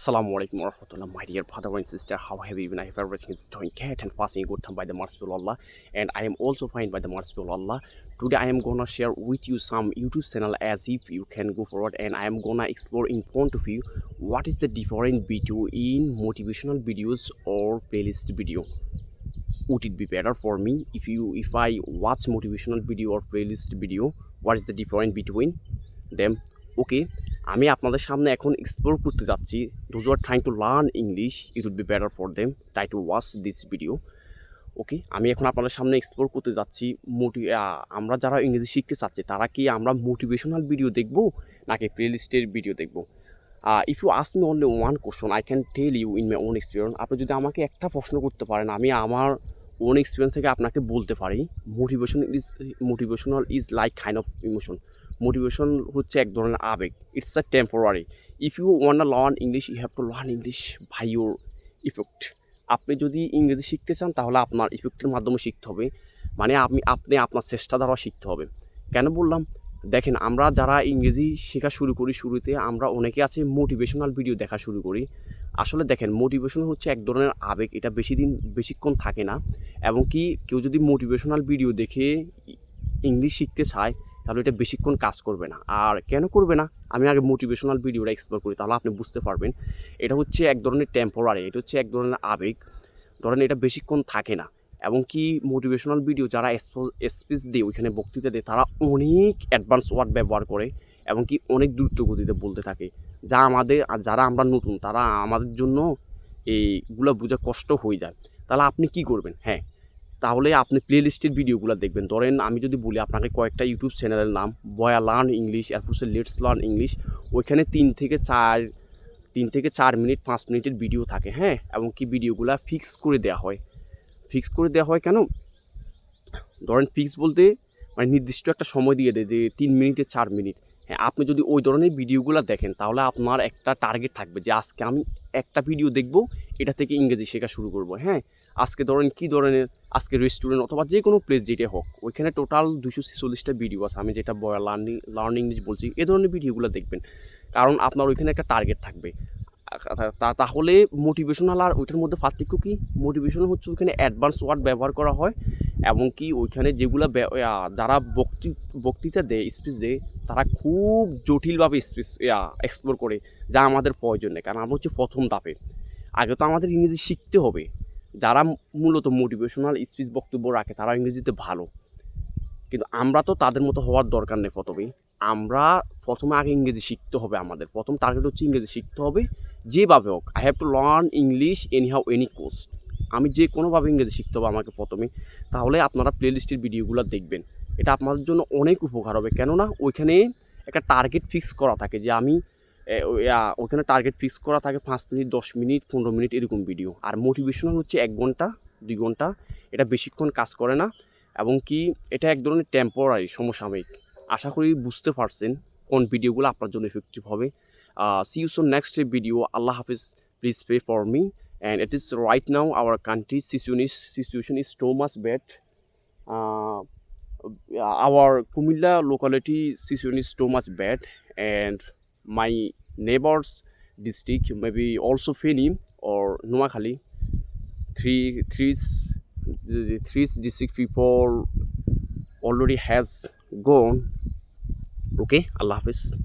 Assalamu alaikum warahmatullah, my dear brother and sister. How have you been? I hope everything is doing great and passing good time by the merciful Allah. And I am also fine by the merciful Allah. Today I am gonna share with you some YouTube channel as if you can go forward and I am gonna explore in front of you what is the difference between motivational videos or playlist video. Would it be better for me if you if I watch motivational video or playlist video? What is the difference between them? Okay, আমি আপনাদের সামনে এখন explore করতে যাচ্ছি। Those are trying to learn English it would be better for them try to watch this video okay আমি এখন আপনাদের সামনে এক্সপ্লোর করতে যাচ্ছি। মোটি আমরা যারা ইংরেজি শিখতে চাচ্ছি, তারা কি আমরা মোটিভেশনাল ভিডিও দেখব, নাকি প্লেলিস্টের ভিডিও দেখব? If you ask me only one question I can tell you in my own experience আপনি যদি আমাকে একটা প্রশ্ন করতে পারেন, আমি আমার ওন এক্সপিরিয়েন্স থেকে আপনাকে বলতে পারি। Motivation is motivational is like kind of emotion motivation হচ্ছে এক ধরনের আবেগ। It's a temporary if you want learn English you have to learn English by your effect আপনি যদি ইংরেজি শিখতে চান, তাহলে আপনার ইফেক্টের মাধ্যমে শিখতে হবে। মানে আপনি আপনি আপনার চেষ্টা দ্বারা শিখতে হবে। কেন বললাম? দেখেন, আমরা যারা ইংরেজি শেখা শুরু করি শুরুতে, আমরা অনেকে আছে মোটিভেশনাল ভিডিও দেখা শুরু করি। আসলে দেখেন মোটিভেশন হচ্ছে এক ধরনের আবেগ, এটা বেশি দিন, বেশিক্ষণ থাকে না। এবং কি, কেউ যদি মোটিভেশনাল ভিডিও দেখে ইংলিশ শিখতে চায় তাহলে এটা বেশিক্ষণ কাজ করবে না। আর কেন করবে না? আমি আগে মোটিভেশনাল ভিডিওটা এক্সপ্লোর করি, তাহলে আপনি বুঝতে পারবেন। এটা হচ্ছে এক ধরনের টেম্পোরারি এটা হচ্ছে এক ধরনের আবেগ। ধরেন এটা বেশিক্ষণ থাকে না। এবং কি মোটিভেশনাল ভিডিও যারা স্পিচ দেয় ওইখানে বক্তৃতা দেয়, তারা অনেক অ্যাডভান্স ওয়ার্ড ব্যবহার করে এবং কি অনেক দ্রুত গতিতে বলতে থাকে। যা আমাদের, আর যারা আমরা নতুন, তারা আমাদের জন্য এইগুলো বোঝা কষ্ট হয়ে যায়। তাহলে আপনি কি করবেন? হ্যাঁ তাহলে আপনি প্লেলিস্টের ভিডিওগুলো দেখবেন। ধরেন, আমি যদি বলি আপনাকে কয়েকটা ইউটিউব চ্যানেলের নাম বয়া লার্ন ইংলিশ এরপর লেটস লার্ন ইংলিশ ওইখানে তিন থেকে চার, তিন থেকে চার মিনিট, পাঁচ মিনিটের ভিডিও থাকে হ্যাঁ? এবং কি ভিডিওগুলো ফিক্স করে দেওয়া হয়। ফিক্স করে দেওয়া হয় কেন? ধরেন ফিক্স বলতে মানে নির্দিষ্ট একটা সময় দিয়ে দেয় যে তিন মিনিটে চার মিনিট। হ্যাঁ আপনি যদি ওই ধরনের ভিডিওগুলো দেখেন, তাহলে আপনার একটা টার্গেট থাকবে যে আজকে আমি একটা ভিডিও দেখব, এটা থেকে ইংরেজি শেখা শুরু করব হ্যাঁ? আজকে ধরেন কী ধরনের আজকে রেস্টুরেন্ট অথবা যে কোনো প্লেস যেটা হোক, ওইখানে টোটাল দুশো ছেচল্লিশটা ভিডিও আছে। আমি যেটা লার্নিং লার্নিং ইংলিশ বলছি, এ ধরনের ভিডিওগুলো দেখবেন। কারণ আপনার ওইখানে একটা টার্গেট থাকবে। তাহলে মোটিভেশনাল আর ওইটার মধ্যে পার্থক্য কী? মোটিভেশনাল হচ্ছে ওইখানে অ্যাডভান্স ওয়ার্ড ব্যবহার করা হয় এবং কি ওইখানে যেগুলো যারা বক্তৃ, বক্তৃতা দেয় স্পিচ দেয়, তারা খুব জটিলভাবে স্পিচ এক্সপ্লোর করে, যা আমাদের প্রয়োজন নেই। কারণ আমরা হচ্ছে প্রথম ধাপে। আগে তো আমাদের ইংরেজি শিখতে হবে। যারা মূলত মোটিভেশনাল স্পিচ বক্তব্য রাখে, তারা ইংরেজিতে ভালো। কিন্তু আমরা তো তাদের মতো হওয়ার দরকার নেই প্রথমেই। আমরা প্রথমে আগে ইংরেজি শিখতে হবে আমাদের। প্রথম টার্গেট হচ্ছে ইংরেজি শিখতে হবে। যেভাবে হোক I have to learn English anyhow any course আমি যে কোনোভাবে ইংরেজি শিখতে হবে আমাকে প্রথমে। তাহলে আপনারা প্লেলিস্টের ভিডিওগুলো দেখবেন। এটা আপনাদের জন্য অনেক উপকার হবে। কেননা ওইখানে একটা টার্গেট ফিক্স করা থাকে যে আমি ওইখানে টার্গেট ফিক্স করা থাকে পাঁচ মিনিট, দশ মিনিট, পনেরো মিনিট এরকম ভিডিও আর মোটিভেশনাল হচ্ছে এক ঘণ্টা, দুই ঘণ্টা, এটা বেশিক্ষণ কাজ করে না। এবং কি, এটা এক ধরনের টেম্পোরারি সমসাময়িক। আশা করি বুঝতে পারছেন কোন ভিডিওগুলো আপনার জন্য এফেক্টিভ হবে। See you so next video Allah Hafiz please pay for me and it is right now our country situation is situation is too much bad our Kumilla locality situation is too much bad and my neighbors district maybe also Feni or Noakhali three three the three district people already has gone. Okay Allah Hafiz